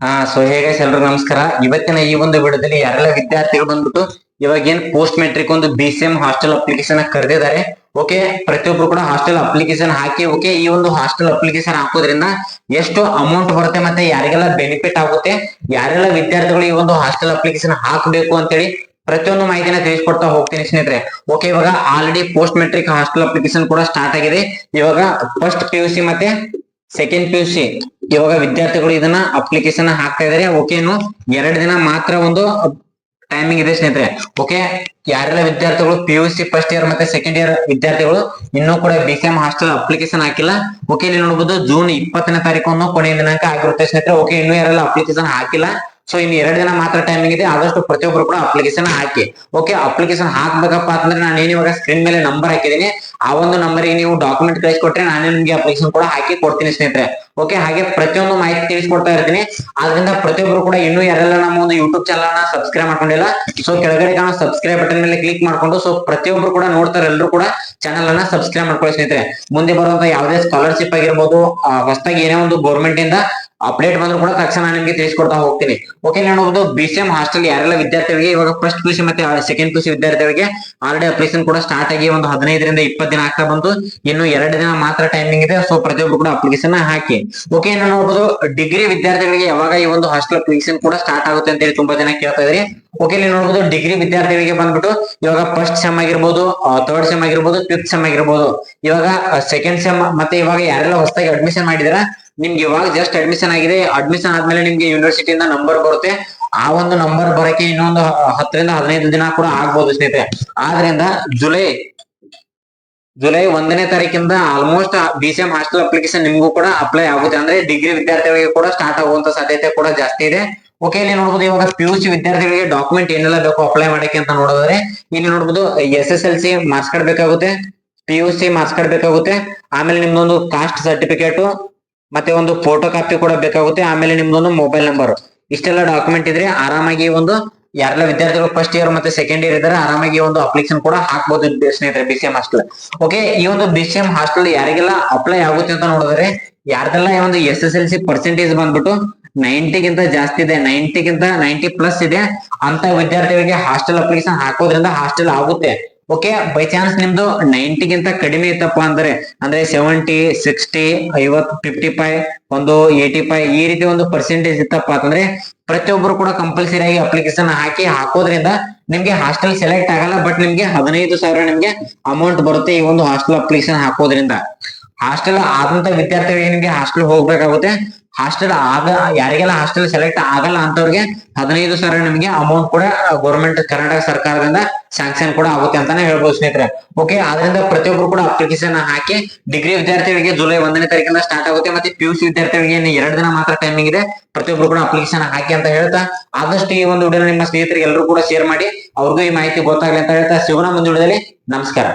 ಹಾ ಸೊ ಹೇಗೆ ಎಲ್ರು ನಮಸ್ಕಾರ. ಇವತ್ತಿನ ಈ ಒಂದು ವಿಡಿಯೋದಲ್ಲಿ ಯಾರೆಲ್ಲ ವಿದ್ಯಾರ್ಥಿಗಳು ಬಂದ್ಬಿಟ್ಟು ಇವಾಗ ಏನ್ ಪೋಸ್ಟ್ ಮೆಟ್ರಿಕ್ ಒಂದು B C M hostel application ಕರೆದಿದ್ದಾರೆ ಓಕೆ ಪ್ರತಿಯೊಬ್ರು ಕೂಡ ಹಾಸ್ಟೆಲ್ ಅಪ್ಲಿಕೇಶನ್ ಹಾಕಿ ಓಕೆ ಈ ಒಂದು ಹಾಸ್ಟೆಲ್ ಅಪ್ಲಿಕೇಶನ್ ಹಾಕೋದ್ರಿಂದ ಎಷ್ಟು ಅಮೌಂಟ್ ಬರುತ್ತೆ ಮತ್ತೆ ಯಾರಿಗೆಲ್ಲ ಬೆನಿಫಿಟ್ ಆಗುತ್ತೆ, ಯಾರೆಲ್ಲ ವಿದ್ಯಾರ್ಥಿಗಳು ಈ ಒಂದು ಹಾಸ್ಟೆಲ್ ಅಪ್ಲಿಕೇಶನ್ ಹಾಕಬೇಕು ಅಂತೇಳಿ ಪ್ರತಿಯೊಂದು ಮಾಹಿತಿನ ತಿಳಿಸ್ಕೊಡ್ತಾ ಹೋಗ್ತೀನಿ ಸ್ನೇಹಿತರೆ. ಓಕೆ ಇವಾಗ already post matric hostel application ಕೂಡ ಸ್ಟಾರ್ಟ್ ಆಗಿದೆ. ಇವಾಗ ಫಸ್ಟ್ ಪಿ ಯು ಸಿ ಮತ್ತೆ ಸೆಕೆಂಡ್ ಪಿ ಯು ಸಿ ಇವಾಗ ವಿದ್ಯಾರ್ಥಿಗಳು ಇದನ್ನ ಅಪ್ಲಿಕೇಶನ್ ಹಾಕ್ತಾ ಇದಾರೆ. ಓಕೆ ಇನ್ನು ಎರಡು ದಿನ ಮಾತ್ರ ಒಂದು ಟೈಮಿಂಗ್ ಇದೆ ಸ್ನೇಹಿತರೆ. ಓಕೆ ಯಾರೆಲ್ಲ ವಿದ್ಯಾರ್ಥಿಗಳು P U C first year ಮತ್ತೆ ಸೆಕೆಂಡ್ ಇಯರ್ ವಿದ್ಯಾರ್ಥಿಗಳು ಇನ್ನೂ ಕೂಡ B C M hostel application ಹಾಕಿಲ್ಲ. ಓಕೆ ಇಲ್ಲಿ ನೋಡಬಹುದು ಜೂನ್ ಇಪ್ಪತ್ತನೇ ತಾರೀಕು ಕೊನೆಯ ದಿನಾಂಕ ಆಗಿರುತ್ತೆ ಸ್ನೇಹಿತರೆ. ಓಕೆ ಇನ್ನೂ ಯಾರೆಲ್ಲ ಅಪ್ಲಿಕೇಶನ್ ಹಾಕಿಲ್ಲ ಸೊ ಇನ್ನು ಎರಡು ದಿನ ಮಾತ್ರ ಟೈಮಿಂಗ್ ಇದೆ, ಆದಷ್ಟು ಪ್ರತಿಯೊಬ್ಬರು ಕೂಡ ಅಪ್ಲಿಕೇಶನ್ ಹಾಕಿ. ಓಕೆ ಅಪ್ಲಿಕೇಶನ್ ಹಾಕ್ಬೇಕಪ್ಪ ಅಂತಂದ್ರೆ ನಾನು ಏನು ಇವಾಗ ಸ್ಕ್ರೀನ್ ಮೇಲೆ ನಂಬರ್ ಹಾಕಿದ್ದೀನಿ. ಆ ಒಂದು ನಂಬರಿಗೆ ನೀವು ಡಾಕ್ಯುಮೆಂಟ್ ಕಳಿಸ್ಕೊಟ್ರೆ ನಾನೇ ನಿಮ್ಗೆ ಅಪ್ಲಿಕೇಶನ್ ಕೂಡ ಹಾಕಿ ಕೊಡ್ತೀನಿ ಸ್ನೇಹಿತರೆ. ಓಕೆ ಹಾಗೆ ಪ್ರತಿಯೊಂದು ಮಾಹಿತಿ ತಿಳಿಸ್ಕೊಡ್ತಾ ಇರ್ತೀನಿ. ಆದ್ರಿಂದ ಪ್ರತಿಯೊಬ್ಬರು ಕೂಡ ಇನ್ನೂ ಯಾರೆಲ್ಲ ನಮ್ಮ ಒಂದು ಯೂಟ್ಯೂಬ್ ಚಾನಲ್ನ ಸಬ್ಸ್ಕ್ರೈಬ್ ಮಾಡ್ಕೊಂಡಿಲ್ಲ ಸೊ ಕೆಳಗಡೆ ಕಾಣೋ ಸಬ್ಸ್ಕ್ರೈಬ್ ಬಟನ್ ಮೇಲೆ ಕ್ಲಿಕ್ ಮಾಡ್ಕೊಂಡು ಸೊ ಪ್ರತಿಯೊಬ್ರು ಕೂಡ ನೋಡ್ತಾರೆ ಎಲ್ಲರೂ ಕೂಡ ಚಾನಲ್ ಅನ್ನ ಸಬ್ಸ್ಕ್ರೈಬ್ ಮಾಡ್ಕೊಳ್ಳಿ ಸ್ನೇಹಿತರೆ. ಮುಂದೆ ಬರುವಂತ ಯಾವುದೇ ಸ್ಕಾಲರ್ಶಿಪ್ ಆಗಿರ್ಬೋದು ಹೊಸದಾಗಿ ಏನೇ ಒಂದು ಗೌರ್ಮೆಂಟ್ ಇಂದ ಅಪ್ಡೇಟ್ ಬಂದ್ರು ಕೂಡ ತಕ್ಷಣ ನಿಮ್ಗೆ ತಿಳಿಸ್ಕೊಡ್ತಾ ಹೋಗ್ತೀನಿ. ಓಕೆ ನೋಡಬಹುದು ಬಿ ಸಿ ಎಂ ಹಾಸ್ಟೆಲ್ ಯಾರೆಲ್ಲ ವಿದ್ಯಾರ್ಥಿಗಳಿಗೆ, ಇವಾಗ ಫಸ್ಟ್ ಪಿ ಮತ್ತೆ ಸೆಕೆಂಡ್ ಪಿ ವಿದ್ಯಾರ್ಥಿಗಳಿಗೆ ಆಲ್ರೆಡಿ ಅಪ್ಲಿಕೇಶನ್ ಕೂಡ ಸ್ಟಾರ್ಟ್ ಆಗಿ ಒಂದು ಹದಿನೈದರಿಂದ ಇಪ್ಪತ್ತು ದಿನ ಆಗ್ತಾ ಬಂತು. ಇನ್ನು ಎರಡು ದಿನ ಮಾತ್ರ ಟೈಮಿಂಗ್ ಇದೆ ಸೊ ಪ್ರತಿಯೊಬ್ಬರು ಕೂಡ ಅಪ್ಲಿಕೇಶನ್ ಹಾಕಿ. ಓಕೆ ಇನ್ನು ನೋಡಬಹುದು ಡಿಗ್ರಿ ವಿದ್ಯಾರ್ಥಿಗಳಿಗೆ ಯಾವಾಗ ಈ ಒಂದು ಹಾಸ್ಟೆಲ್ ಅಪ್ಲಿಕೇಶನ್ ಕೂಡ ಸ್ಟಾರ್ಟ್ ಆಗುತ್ತೆ ಅಂತ ಹೇಳಿ ತುಂಬಾ ಜನ ಕೇಳ್ತಾ ಇದ್ರಿ. ಓಕೆ ಇಲ್ಲಿ ನೋಡಬಹುದು ಡಿಗ್ರಿ ವಿದ್ಯಾರ್ಥಿಗಳಿಗೆ ಬಂದ್ಬಿಟ್ಟು ಇವಾಗ ಫಸ್ಟ್ ಸೆಮ್ ಆಗಿರ್ಬೋದು ಥರ್ಡ್ ಸೆಮ್ ಆಗಿರ್ಬೋದು ಫಿಫ್ತ್ ಸೆಮ್ ಆಗಿರ್ಬೋದು. ಇವಾಗ ಸೆಕೆಂಡ್ ಸೆಮ್ ಮತ್ತೆ ಇವಾಗ ಯಾರೆಲ್ಲ ಹೊಸದಾಗಿ ಅಡ್ಮಿಷನ್ ಮಾಡಿದಾರ, ನಿಮ್ಗೆ ಇವಾಗ ಜಸ್ಟ್ ಅಡ್ಮಿಷನ್ ಆಗಿದೆ. ಅಡ್ಮಿಷನ್ ಆದ್ಮೇಲೆ ನಿಮ್ಗೆ ಯೂನಿವರ್ಸಿಟಿಯಿಂದ ನಂಬರ್ ಬರುತ್ತೆ. ಆ ಒಂದು ನಂಬರ್ ಬರಕ್ಕೆ ಇನ್ನೊಂದು ಹತ್ತರಿಂದ ಹದಿನೈದು ದಿನ ಕೂಡ ಆಗ್ಬೋದು ಸ್ನೇಹಿತರೆ. ಆದ್ರಿಂದ ಜುಲೈ ಜುಲೈ ಒಂದನೇ ತಾರೀಕಿಂದ almost B C M hostel application ನಿಮಗೂ ಕೂಡ ಅಪ್ಲೈ ಆಗುತ್ತೆ. ಅಂದ್ರೆ ಡಿಗ್ರಿ ವಿದ್ಯಾರ್ಥಿಗಳಿಗೆ ಕೂಡ ಸ್ಟಾರ್ಟ್ ಆಗುವಂತ ಸಾಧ್ಯತೆ ಕೂಡ ಜಾಸ್ತಿ ಇದೆ. ಓಕೆ ಇಲ್ಲಿ ನೋಡಬಹುದು ಇವಾಗ ಪಿ ಯು ಸಿ ವಿದ್ಯಾರ್ಥಿಗಳಿಗೆ ಡಾಕ್ಯುಮೆಂಟ್ ಏನೆಲ್ಲ ಬೇಕು ಅಪ್ಲೈ ಮಾಡಕ್ಕೆ ಅಂತ ನೋಡಿದ್ರೆ, ಇಲ್ಲಿ ನೋಡಬಹುದು S S L C marks card ಬೇಕಾಗುತ್ತೆ P U C marks card ಬೇಕಾಗುತ್ತೆ, ಆಮೇಲೆ ನಿಮ್ದೊಂದು ಕಾಸ್ಟ್ ಸರ್ಟಿಫಿಕೇಟ್ ಮತ್ತೆ ಒಂದು ಫೋಟೋ ಕಾಪಿ ಕೂಡ ಬೇಕಾಗುತ್ತೆ, ಆಮೇಲೆ ನಿಮ್ದೊಂದು ಮೊಬೈಲ್ ನಂಬರ್ ಇಷ್ಟೆಲ್ಲ ಡಾಕ್ಯುಮೆಂಟ್ ಇದ್ರೆ ಆರಾಮಾಗಿ ಒಂದು ಯಾರೆಲ್ಲ ವಿದ್ಯಾರ್ಥಿಗಳು ಫಸ್ಟ್ ಇಯರ್ ಮತ್ತೆ ಸೆಕೆಂಡ್ ಇಯರ್ ಇದ್ದಾರೆ, ಆರಾಮಾಗಿ ಒಂದು ಅಪ್ಲಿಕೇಶನ್ ಕೂಡ ಹಾಕ್ಬೋದು ಸ್ನೇಹಿತರೆ B C M hostel okay ಈ ಒಂದು ಬಿ ಸಿ ಎಂ ಹಾಸ್ಟೆಲ್ ಯಾರಿಗೆಲ್ಲ ಅಪ್ಲೈ ಆಗುತ್ತೆ ಅಂತ ನೋಡಿದ್ರೆ, ಯಾರ್ದೆಲ್ಲ ಈ ಒಂದು S S L C percentage ಬಂದ್ಬಿಟ್ಟು ನೈಂಟಿಗಿಂತ ಜಾಸ್ತಿ ಇದೆ ನೈಂಟಿಗಿಂತ ನೈಂಟಿ ಪ್ಲಸ್ ಇದೆ, ಅಂತ ವಿದ್ಯಾರ್ಥಿಗಳಿಗೆ ಹಾಸ್ಟೆಲ್ ಅಪ್ಲಿಕೇಶನ್ ಹಾಕೋದ್ರಿಂದ ಹಾಸ್ಟೆಲ್ ಆಗುತ್ತೆ. ಓಕೆ ಬೈ ಚಾನ್ಸ್ ನಿಮ್ದು ನೈಂಟಿಗಿಂತ ಕಡಿಮೆ ಇತ್ತಪ್ಪ ಅಂದ್ರೆ ಅಂದ್ರೆ ಸೆವೆಂಟಿ ಸಿಕ್ಸ್ಟಿ ಐವತ್ ಫಿಫ್ಟಿ ಫೈವ್ ಒಂದು ಏಟಿ ಫೈವ್ ಈ ರೀತಿ ಒಂದು ಪರ್ಸೆಂಟೇಜ್ ಇತ್ತಪ್ಪ ಅಂತಂದ್ರೆ ಪ್ರತಿಯೊಬ್ಬರು ಕೂಡ ಕಂಪಲ್ಸರಿ ಆಗಿ ಅಪ್ಲಿಕೇಶನ್ ಹಾಕಿ ಹಾಕೋದ್ರಿಂದ ನಿಮ್ಗೆ ಹಾಸ್ಟೆಲ್ ಸೆಲೆಕ್ಟ್ ಆಗಲ್ಲ ಬಟ್ ನಿಮ್ಗೆ ಹದಿನೈದು ಸಾವಿರ ನಿಮ್ಗೆ ಅಮೌಂಟ್ ಬರುತ್ತೆ ಈ ಒಂದು ಹಾಸ್ಟೆಲ್ ಅಪ್ಲಿಕೇಶನ್ ಹಾಕೋದ್ರಿಂದ. ಹಾಸ್ಟೆಲ್ ಆದಂತ ವಿದ್ಯಾರ್ಥಿಗಳಿಗೆ ನಿಮ್ಗೆ ಹಾಸ್ಟೆಲ್ ಹೋಗ್ಬೇಕಾಗುತ್ತೆ. ಹಾಸ್ಟೆಲ್ ಆಗ, ಯಾರಿಗೆಲ್ಲ ಹಾಸ್ಟೆಲ್ ಸೆಲೆಕ್ಟ್ ಆಗಲ್ಲ ಅಂತವ್ರಿಗೆ ಹದಿನೈದು ಸಾವಿರ ನಿಮ್ಗೆ ಅಮೌಂಟ್ ಕೂಡ ಗೌರ್ಮೆಂಟ್ ಕರ್ನಾಟಕ ಸರ್ಕಾರದಿಂದ ಸ್ಯಾಂಕ್ಷನ್ ಕೂಡ ಆಗುತ್ತೆ ಅಂತಾನೆ ಹೇಳ್ಬೋದು ಸ್ನೇಹಿತರೆ. ಓಕೆ ಆದ್ರಿಂದ ಪ್ರತಿಯೊಬ್ಬರು ಕೂಡ ಅಪ್ಲಿಕೇಶನ್ ಹಾಕಿ ಡಿಗ್ರಿ ವಿದ್ಯಾರ್ಥಿಗಳಿಗೆ ಜುಲೈ ಒಂದನೇ ತಾರೀಕಿಂದ ಸ್ಟಾರ್ಟ್ ಆಗುತ್ತೆ ಮತ್ತೆ ಪಿ ಯು ಸಿ ವಿದ್ಯಾರ್ಥಿಗಳಿಗೆ ಎರಡು ದಿನ ಮಾತ್ರ ಟೈಮಿಂಗ್ ಇದೆ. ಪ್ರತಿಯೊಬ್ಬರು ಕೂಡ ಅಪ್ಲಿಕೇಶನ್ ಹಾಕಿ ಅಂತ ಹೇಳ್ತಾ, ಆದಷ್ಟು ಈ ಒಂದು ವಿಡಿಯೋ ನಿಮ್ಮ ಸ್ನೇಹಿತರಿಗೆ ಎಲ್ಲರೂ ಕೂಡ ಶೇರ್ ಮಾಡಿ, ಅವ್ರಿಗೂ ಈ ಮಾಹಿತಿ ಗೊತ್ತಾಗ್ಲಿ ಅಂತ ಹೇಳ್ತಾ ಶಿವನ ಮುಂದಿನ ನಮಸ್ಕಾರ.